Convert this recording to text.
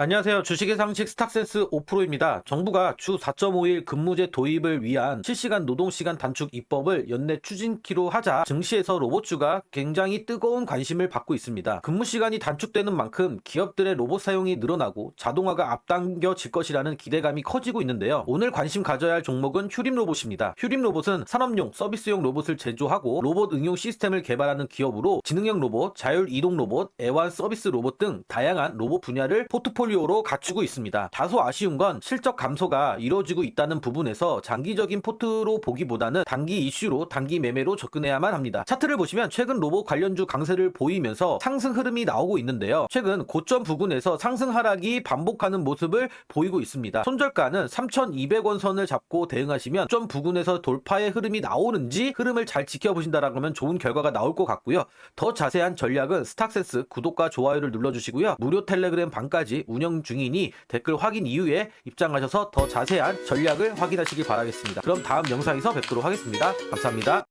안녕하세요. 주식의 상식 스탁센스 5%입니다. 정부가 주 4.5일 근무제 도입을 위한 실시간 노동시간 단축 입법을 연내 추진키로 하자 증시에서 로봇주가 굉장히 뜨거운 관심을 받고 있습니다. 근무 시간이 단축되는 만큼 기업들의 로봇 사용이 늘어나고 자동화가 앞당겨질 것이라는 기대감이 커지고 있는데요. 오늘 관심 가져야 할 종목은 휴림 로봇입니다. 휴림 로봇은 산업용, 서비스용 로봇을 제조하고 로봇 응용 시스템을 개발하는 기업으로 지능형 로봇, 자율 이동 로봇, 애완 서비스 로봇 등 다양한 로봇 분야를 포트폴리오 로 갖추고 있습니다. 다소 아쉬운 건 실적 감소가 이루어지고 있다는 부분에서 장기적인 포트로 보기보다는 단기 이슈로 단기 매매로 접근해야만 합니다. 차트를 보시면 최근 로봇 관련주 강세를 보이면서 상승 흐름이 나오고 있는데요. 최근 고점 부근에서 상승 하락이 반복하는 모습을 보이고 있습니다. 손절가는 3,200원 선을 잡고 대응하시면 점 부근에서 돌파의 흐름이 나오는지 흐름을 잘 지켜보신다라면 좋은 결과가 나올 것 같고요. 더 자세한 전략은 스탁센스 구독과 좋아요를 눌러주시고요. 무료 텔레그램 방까지 운영 중이니 댓글 확인 이후에 입장하셔서 더 자세한 전략을 확인하시기 바라겠습니다. 그럼 다음 영상에서 뵙도록 하겠습니다. 감사합니다.